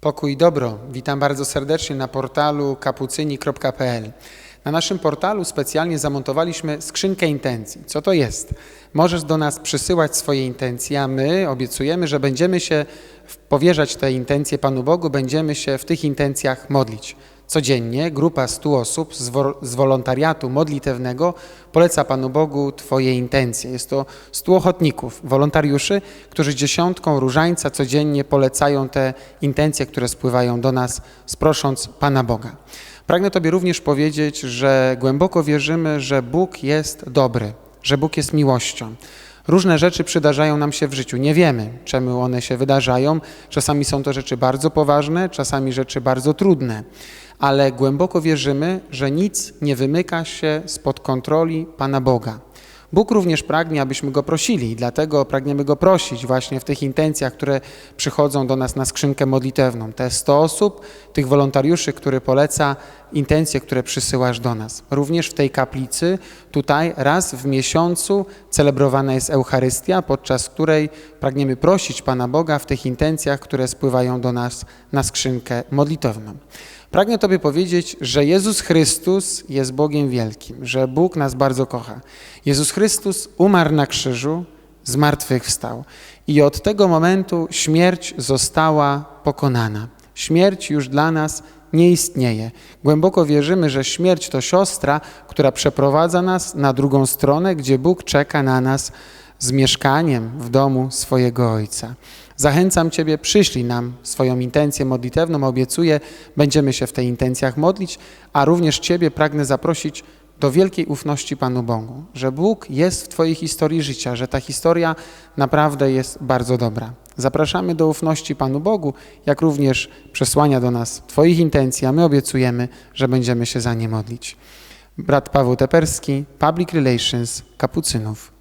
Pokój i dobro. Witam bardzo serdecznie na portalu kapucyni.pl. Na naszym portalu specjalnie zamontowaliśmy skrzynkę intencji. Co to jest? Możesz do nas przysyłać swoje intencje, a my obiecujemy, że będziemy się powierzać te intencje Panu Bogu, będziemy się w tych intencjach modlić. Codziennie grupa 100 osób z, wo- z wolontariatu modlitewnego poleca Panu Bogu Twoje intencje. Jest to 100 ochotników, wolontariuszy, którzy dziesiątką różańca codziennie polecają te intencje, które spływają do nas, sprosząc Pana Boga. Pragnę Tobie również powiedzieć, że głęboko wierzymy, że Bóg jest dobry, że Bóg jest miłością. Różne rzeczy przydarzają nam się w życiu. Nie wiemy, czemu one się wydarzają. Czasami są to rzeczy bardzo poważne, czasami rzeczy bardzo trudne, ale głęboko wierzymy, że nic nie wymyka się spod kontroli Pana Boga. Bóg również pragnie, abyśmy Go prosili, dlatego pragniemy Go prosić właśnie w tych intencjach, które przychodzą do nas na skrzynkę modlitewną. Te 100 osób, tych wolontariuszy, który poleca intencje, które przysyłasz do nas. Również w tej kaplicy, tutaj raz w miesiącu celebrowana jest Eucharystia, podczas której pragniemy prosić Pana Boga w tych intencjach, które spływają do nas na skrzynkę modlitewną. Pragnę Tobie powiedzieć, że Jezus Chrystus jest Bogiem wielkim, że Bóg nas bardzo kocha. Jezus Chrystus umarł na krzyżu, zmartwychwstał i od tego momentu śmierć została pokonana. Śmierć już dla nas nie istnieje. Głęboko wierzymy, że śmierć to siostra, która przeprowadza nas na drugą stronę, gdzie Bóg czeka na nas z mieszkaniem w domu swojego Ojca. Zachęcam Ciebie, przyślij nam swoją intencję modlitewną, obiecuję, będziemy się w tych intencjach modlić, a również Ciebie pragnę zaprosić do wielkiej ufności Panu Bogu, że Bóg jest w Twojej historii życia, że ta historia naprawdę jest bardzo dobra. Zapraszamy do ufności Panu Bogu, jak również przesłania do nas Twoich intencji, a my obiecujemy, że będziemy się za nie modlić. Brat Paweł Teperski, Public Relations Kapucynów.